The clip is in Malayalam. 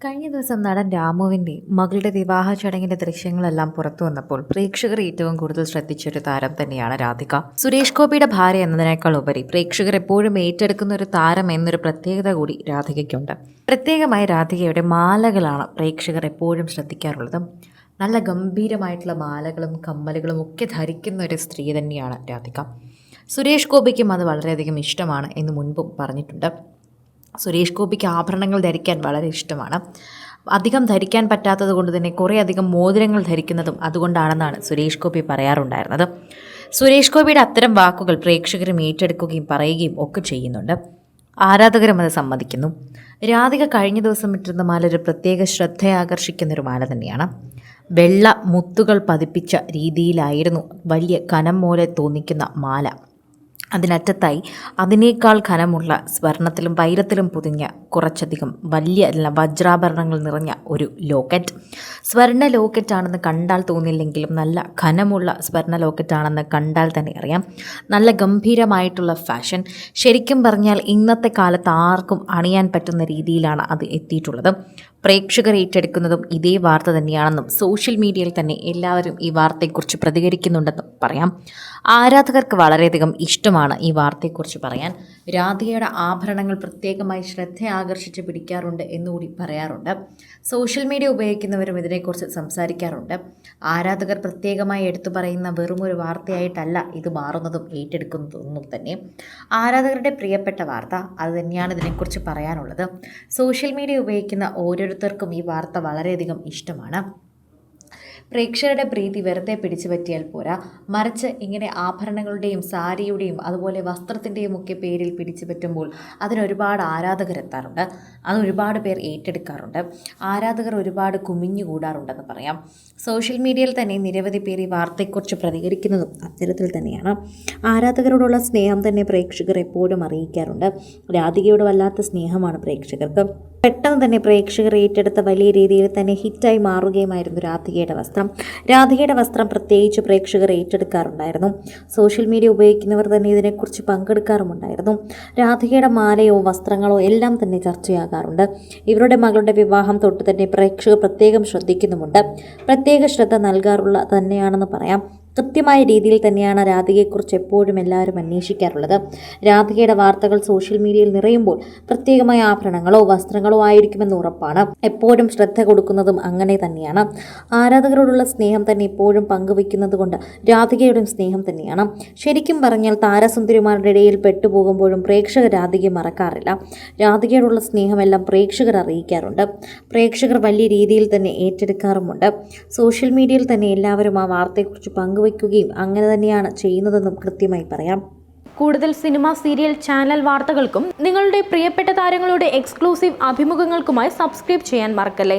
കഴിഞ്ഞ ദിവസം നടൻ രാമുവിന്റെ മകളുടെ വിവാഹ ചടങ്ങിന്റെ ദൃശ്യങ്ങളെല്ലാം പുറത്തു വന്നപ്പോൾ പ്രേക്ഷകർ ഏറ്റവും കൂടുതൽ ശ്രദ്ധിച്ചൊരു താരം തന്നെയാണ് രാധിക. സുരേഷ് ഗോപിയുടെ ഭാര്യ എന്നതിനേക്കാൾ ഉപരി പ്രേക്ഷകർ എപ്പോഴും ഏറ്റെടുക്കുന്ന ഒരു താരം എന്നൊരു പ്രത്യേകത കൂടി രാധികയ്ക്കുണ്ട്. പ്രത്യേകമായി രാധികയുടെ മാലകളാണ് പ്രേക്ഷകർ എപ്പോഴും ശ്രദ്ധിക്കാറുള്ളത്. നല്ല ഗംഭീരമായിട്ടുള്ള മാലകളും കമ്മലുകളും ഒക്കെ ധരിക്കുന്ന ഒരു സ്ത്രീ തന്നെയാണ് രാധിക. സുരേഷ് ഗോപിക്കും അത് വളരെയധികം ഇഷ്ടമാണ് എന്ന് മുൻപും പറഞ്ഞിട്ടുണ്ട്. സുരേഷ് ഗോപിക്ക് ആഭരണങ്ങൾ ധരിക്കാൻ വളരെ ഇഷ്ടമാണ്. അധികം ധരിക്കാൻ പറ്റാത്തത് കൊണ്ട് തന്നെ കുറേ അധികം മോതിരങ്ങൾ ധരിക്കുന്നതും അതുകൊണ്ടാണെന്നാണ് സുരേഷ് ഗോപി പറയാറുണ്ടായിരുന്നത്. സുരേഷ് ഗോപിയുടെ അത്തരം വാക്കുകൾ പ്രേക്ഷകരും ഏറ്റെടുക്കുകയും പറയുകയും ഒക്കെ ചെയ്യുന്നുണ്ട്. ആരാധകരും അത് സമ്മതിക്കുന്നു. രാധിക കഴിഞ്ഞ ദിവസം ഇട്ടിരുന്ന മാല ഒരു പ്രത്യേക ശ്രദ്ധയാകർഷിക്കുന്ന ഒരു മാല തന്നെയാണ്. വെള്ള മുത്തുകൾ പതിപ്പിച്ച രീതിയിലായിരുന്നു വലിയ കനം പോലെ തോന്നിക്കുന്ന മാല. അതിനറ്റത്തായി അതിനേക്കാൾ ഘനമുള്ള സ്വർണത്തിലും വൈരത്തിലും പൊതിഞ്ഞ കുറച്ചധികം വലിയ വജ്രാഭരണങ്ങൾ നിറഞ്ഞ ഒരു ലോക്കറ്റ്. സ്വർണ ലോക്കറ്റാണെന്ന് കണ്ടാൽ തോന്നില്ലെങ്കിലും നല്ല ഘനമുള്ള സ്വർണ ലോക്കറ്റാണെന്ന് കണ്ടാൽ തന്നെ അറിയാം. നല്ല ഗംഭീരമായിട്ടുള്ള ഫാഷൻ. ശരിക്കും പറഞ്ഞാൽ ഇന്നത്തെ കാലത്ത് ആർക്കും അണിയാൻ പറ്റുന്ന രീതിയിലാണ് അത് എത്തിയിട്ടുള്ളത്. പ്രേക്ഷകർ ഏറ്റെടുക്കുന്നതും ഇതേ വാർത്ത തന്നെയാണെന്നും സോഷ്യൽ മീഡിയയിൽ തന്നെ എല്ലാവരും ഈ വാർത്തയെക്കുറിച്ച് പ്രതികരിക്കുന്നുണ്ടെന്നും പറയാം. ആരാധകർക്ക് വളരെയധികം ഇഷ്ടമാണ് ഈ വാർത്തയെക്കുറിച്ച് പറയാൻ. രാധികയുടെ ആഭരണങ്ങൾ പ്രത്യേകമായി ശ്രദ്ധ ആകർഷിച്ച് പിടിക്കാറുണ്ട് എന്നുകൂടി പറയാറുണ്ട്. സോഷ്യൽ മീഡിയ ഉപയോഗിക്കുന്നവരും ഇതിനെക്കുറിച്ച് സംസാരിക്കാറുണ്ട്. ആരാധകർ പ്രത്യേകമായി എടുത്തു പറയുന്ന ഒരു വാർത്തയായിട്ടല്ല ഇത് മാറുന്നതും ഏറ്റെടുക്കുന്നതൊന്നും തന്നെ. ആരാധകരുടെ പ്രിയപ്പെട്ട വാർത്ത അത് തന്നെയാണ് ഇതിനെക്കുറിച്ച് പറയാനുള്ളത്. സോഷ്യൽ മീഡിയ ഉപയോഗിക്കുന്ന ഓരോരുത്തർക്കും ഈ വാർത്ത വളരെയധികം ഇഷ്ടമാണ്. പ്രേക്ഷകരുടെ പ്രീതി വെറുതെ പിടിച്ചു പറ്റിയാൽ പോരാ. മറിച്ച് ഇങ്ങനെ ആഭരണങ്ങളുടെയും സാരിയുടെയും അതുപോലെ വസ്ത്രത്തിന്റെയും ഒക്കെ പേരിൽ പിടിച്ചു പറ്റുമ്പോൾ അതിനൊരുപാട് ആരാധകരെത്താറുണ്ട് അത് ഒരുപാട് പേർ ഏറ്റെടുക്കാറുണ്ട്. ആരാധകർ ഒരുപാട് കുമിഞ്ഞു കൂടാറുണ്ടെന്ന് പറയാം. സോഷ്യൽ മീഡിയയിൽ തന്നെ നിരവധി പേർ ഈ വാർത്തയെക്കുറിച്ച് പ്രതികരിക്കുന്നതും അത്തരത്തിൽ തന്നെയാണ്. ആരാധകരോടുള്ള സ്നേഹം തന്നെ പ്രേക്ഷകർ എപ്പോഴും അറിയിക്കാറുണ്ട്. രാധികയോട് വല്ലാത്ത സ്നേഹമാണ് പ്രേക്ഷകർക്ക്. പെട്ടെന്ന് തന്നെ പ്രേക്ഷകർ ഏറ്റെടുത്ത വലിയ രീതിയിൽ തന്നെ ഹിറ്റായി മാറുകയുമായിരുന്നു രാധികയുടെ വസ്ത്രം. രാധികയുടെ വസ്ത്രം പ്രത്യേകിച്ച് പ്രേക്ഷകർ ഏറ്റെടുക്കാറുണ്ടായിരുന്നു. സോഷ്യൽ മീഡിയ ഉപയോഗിക്കുന്നവർ തന്നെ ഇതിനെക്കുറിച്ച് പങ്കെടുക്കാറുമുണ്ടായിരുന്നു. രാധികയുടെ മാലയോ വസ്ത്രങ്ങളോ എല്ലാം തന്നെ ചർച്ചയാകാറുണ്ട്. ഇവരുടെ മകളുടെ വിവാഹം തൊട്ട് തന്നെ പ്രേക്ഷകർ പ്രത്യേകം ശ്രദ്ധിക്കുന്നുമുണ്ട്. പ്രത്യേക ശ്രദ്ധ നൽകാറുള്ള തന്നെയാണെന്ന് പറയാം. കൃത്യമായ രീതിയിൽ തന്നെയാണ് രാധികയെക്കുറിച്ച് എപ്പോഴും എല്ലാവരും അന്വേഷിക്കാറുള്ളത്. രാധികയുടെ വാർത്തകൾ സോഷ്യൽ മീഡിയയിൽ നിറയുമ്പോൾ പ്രത്യേകമായ ആഭരണങ്ങളോ വസ്ത്രങ്ങളോ ആയിരിക്കുമെന്ന് ഉറപ്പാണ്. എപ്പോഴും ശ്രദ്ധ കൊടുക്കുന്നതും അങ്ങനെ തന്നെയാണ്. ആരാധകരോടുള്ള സ്നേഹം തന്നെ എപ്പോഴും പങ്കുവെക്കുന്നത് കൊണ്ട് രാധികയുടെയും സ്നേഹം തന്നെയാണ്. ശരിക്കും പറഞ്ഞാൽ താരസുന്ദരിമാരുടെ ഇടയിൽ പെട്ടുപോകുമ്പോഴും പ്രേക്ഷകർ രാധികയെ മറക്കാറില്ല. രാധികയോടുള്ള സ്നേഹമെല്ലാം പ്രേക്ഷകർ അറിയിക്കാറുണ്ട്. പ്രേക്ഷകർ വലിയ രീതിയിൽ തന്നെ ഏറ്റെടുക്കാറുമുണ്ട്. സോഷ്യൽ മീഡിയയിൽ തന്നെ എല്ലാവരും ആ വാർത്തയെക്കുറിച്ച് പങ്കുവയ്ക്കുകയും അങ്ങനെ തന്നെയാണ് ചെയ്യുന്നതെന്നും കൃത്യമായി പറയാം. കൂടുതൽ സിനിമ സീരിയൽ ചാനൽ വാർത്തകൾക്കും നിങ്ങളുടെ പ്രിയപ്പെട്ട താരങ്ങളുടെ എക്സ്ക്ലൂസീവ് അഭിമുഖങ്ങൾക്കുമായി സബ്സ്ക്രൈബ് ചെയ്യാൻ മറക്കല്ലേ?